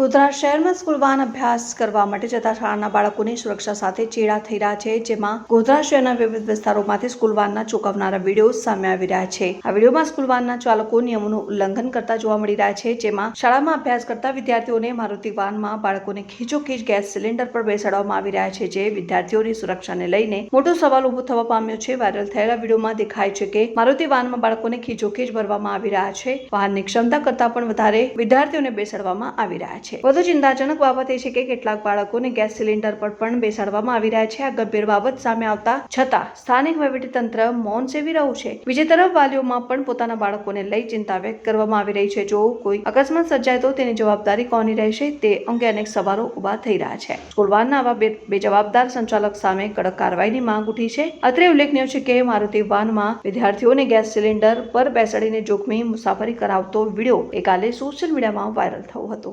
ગોધરા શહેરમાં સ્કૂલ વાહન અભ્યાસ કરવા માટે જતા શાળાના બાળકોની સુરક્ષા સાથે ચેડા થઈ રહ્યા છે, જેમાં ગોધરા શહેરના વિવિધ વિસ્તારોમાંથી સ્કૂલ વાનના ચોંકાવનારા વીડિયો સામે આવી રહ્યા છે. આ વિડીયોમાં સ્કૂલ વાનના ચાલકો નિયમોનું ઉલ્લંઘન કરતા જોવા મળી રહ્યા છે, જેમાં શાળામાં અભ્યાસ કરતા વિદ્યાર્થીઓને મારુતિ વાનમાં બાળકોને ખીચોખીચ ગેસ સિલિન્ડર પર બેસાડવામાં આવી રહ્યા છે, જે વિદ્યાર્થીઓની સુરક્ષાને લઈને મોટો સવાલ ઊભો થવા પામ્યો છે. વાયરલ થયેલા વિડીયોમાં દેખાય છે કે મારુતિ વાનમાં બાળકોને ખીચોખીચ ભરવામાં આવી રહ્યા છે. વાહનની ક્ષમતા કરતાં પણ વધારે વિદ્યાર્થીઓને બેસાડવામાં આવી રહ્યા છે. વધુ ચિંતાજનક બાબત એ છે કે કેટલાક બાળકોને ગેસ સિલિન્ડર પર પણ બેસાડવામાં આવી રહ્યા છે. આ ગંભીર બાબત સામે આવતા છતાં સ્થાનિક તંત્ર મૌન સેવી રહ્યું છે. બીજી તરફ વાલીઓમાં પણ પોતાના બાળકોને લઈ ચિંતા વ્યક્ત કરવામાં આવી રહી છે. જો કોઈ અકસ્માત સર્જાય તો તેની જવાબદારી કોની રહેશે તે અંગે અનેક સવાલો ઊભા થઈ રહ્યા છે. સ્કૂલ વાનના આવા બે જવાબદાર સંચાલક સામે કડક કાર્યવાહીની માંગ ઉઠી છે. અત્રે ઉલ્લેખનીય છે કે મારુતિ વાનમાં વિદ્યાર્થીઓને ગેસ સિલિન્ડર પર બેસાડીને જોખમી મુસાફરી કરાવતો વીડિયો કાલે સોશિયલ મીડિયામાં વાયરલ થયો હતો.